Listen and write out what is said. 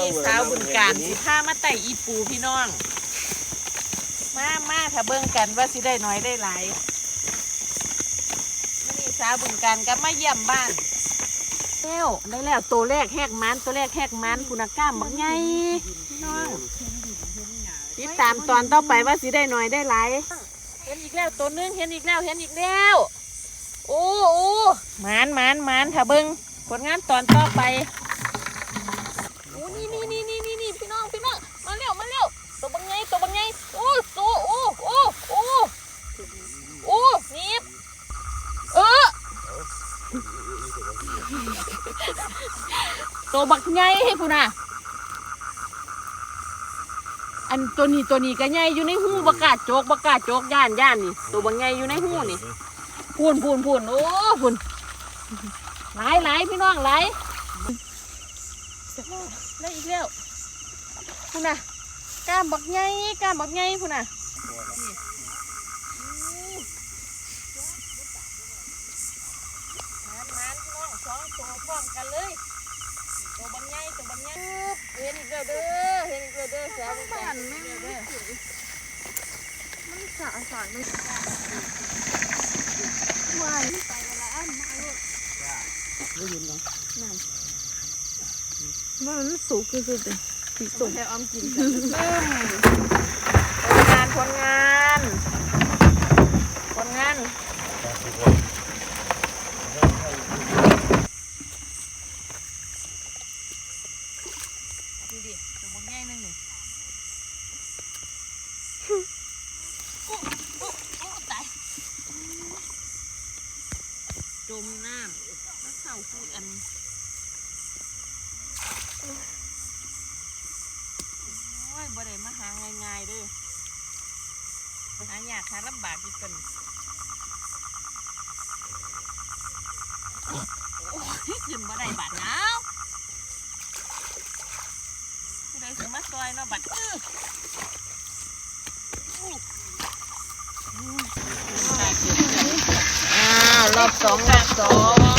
นี่สาวบุญการสิพามาไต่อีปูพี่น้อง มามาถ้าเบิ่งกันว่าสิได้น้อยได้หลายมื้อนี่สาวบุญการก็มาเยี่ยมบ้านแล้วได้แล้วตัวแรกแหกมันตัวแรกแหกมันคุณก้ามบักไงพี่น้องติดตามตอนต่อไปว่าสิได้น้อยได้หลายเห็นอีกแล้วตัวนึงเห็นอีกแล้วเห็นอีกแล้วโอ้โอ้หมานหมานหมานถ้าเบิ่งผลงานตอนต่อไป อ้นี่นี่นี่นี่นี่นี่พี่น้องพี่น้องมาเร็วมาเร็วตัวบังไงตัวบังไงโอ้ตัวโอ้โอ้โอ้โอ้นีบเออตัวบักไงให้พูน่ะอันตัวนี้ตัวนี้ก็ใหญ่อยู่ในหูบกล้าโจกบกล้าโจกย่านย่านนี่ ตัวบักไงอยู่ในหูนี่พูนพูนพูนโอ้พูนหลายหลายพี่น้องหลาย ได้อีกแล้วพุ่นน่ะกล้ามบักไงกล้ามบักไงพุ่นน่ะมานมานน้องสองตัวพร้อมกันเลยตัวบักไงตัวบักไงเห็นอีกแล้วเด้อเห็นอีกแล้วเด้อสบุญกันเห็นอีกแล้วเด้อมันสะสอนมันวายไปละอันมาลูกได้ยินยังมัน สูงคือสุดเลยสีส่ส้งมให้ออมกินกันเริ่มผลงานผลงานผลงานดูดิตัวมันง่ายนึงนี่โอ้โอ้โอ้ตายจมน้ำแล้วเข่าพูดอัน โอ้ยบ่ได้มาหาง่ายๆเด้อหายากหาลำบากอีกกันโอ้ยขึ้นบ่ได้บาดหนาวผู้ใดสิมาซอยเนาะบัดอื้ออ้าวรอบสองรอบสอง